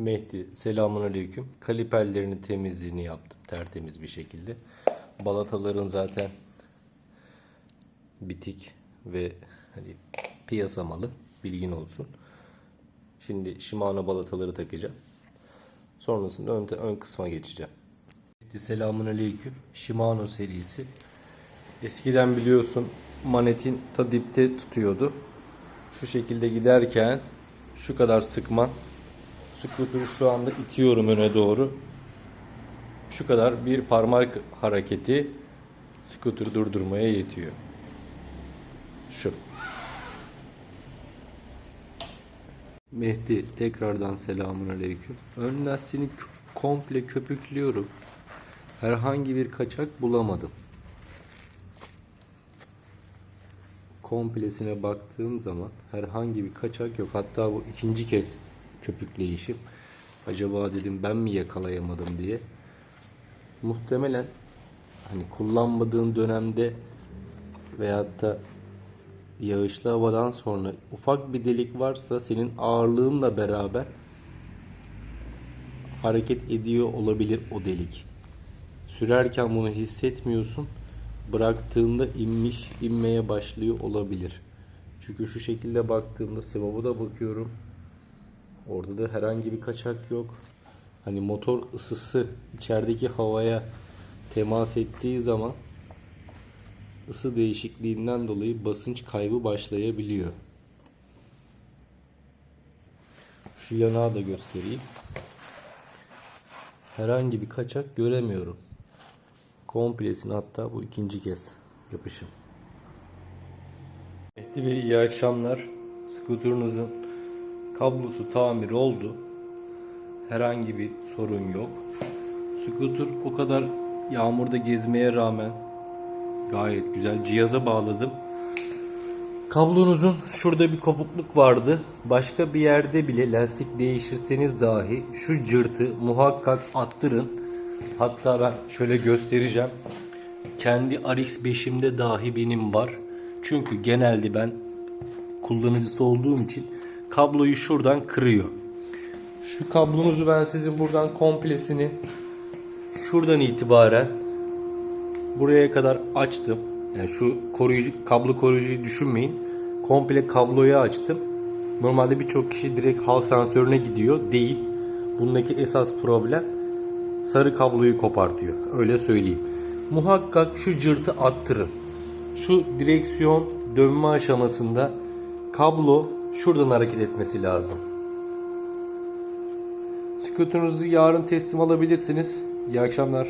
Mehdi selamun aleyküm. Kaliperlerini temizliğini yaptım tertemiz bir şekilde. Balataların zaten bitik ve hani piyasa malı bilgin olsun. Şimdi Shimano balataları takacağım. Sonrasında ön, ön kısma geçeceğim. Mehdi selamun aleyküm. Shimano serisi. Eskiden biliyorsun manetin ta dipte tutuyordu. Şu şekilde giderken şu kadar sıkman Scooter'ı şu anda itiyorum öne doğru. Şu kadar bir parmak hareketi scooter'ı durdurmaya yetiyor. Şu. Mehdi tekrardan selamun aleyküm. Ön lastiğini komple köpüklüyorum. Herhangi bir kaçak bulamadım. komplesine baktığım zaman herhangi bir kaçak yok. Hatta bu ikinci kez köpükleyişim. Acaba dedim ben mi yakalayamadım diye. Muhtemelen hani kullanmadığın dönemde veyahut da yağışlı havadan sonra ufak bir delik varsa senin ağırlığınla beraber hareket ediyor olabilir o delik. Sürerken bunu hissetmiyorsun. Bıraktığında inmiş, inmeye başlıyor olabilir. Çünkü şu şekilde baktığımda sevabı da bakıyorum. Orada da herhangi bir kaçak yok. Hani motor ısısı içerideki havaya temas ettiği zaman ısı değişikliğinden dolayı basınç kaybı başlayabiliyor. Şu yanağı da göstereyim. Herhangi bir kaçak göremiyorum. Komplesini hatta bu ikinci kez yapışım. Mehdi Bey iyi akşamlar. Skuterınızın kablosu tamir oldu. Herhangi bir sorun yok. Scooter o kadar yağmurda gezmeye rağmen gayet güzel. Cihaza bağladım. Kablonuzun şurada bir kopukluk vardı. Başka bir yerde bile lastik değişirseniz dahi şu cırtı muhakkak attırın. Hatta ben şöyle göstereceğim. Kendi RX5'imde dahi benim var. Çünkü genelde ben kullanıcısı olduğum için kabloyu şuradan kırıyor. Şu kablonuzu ben sizin buradan komplesini şuradan itibaren buraya kadar açtım. Yani şu koruyucu kablo koruyucuyu düşünmeyin. Komple kabloyu açtım. Normalde birçok kişi direkt hal sensörüne gidiyor. Değil. Bundaki esas problem sarı kabloyu kopartıyor. Öyle söyleyeyim. Muhakkak şu cırtı attırın. Şu direksiyon dönme aşamasında kablo şuradan hareket etmesi lazım. Skuterınızı yarın teslim alabilirsiniz. İyi akşamlar.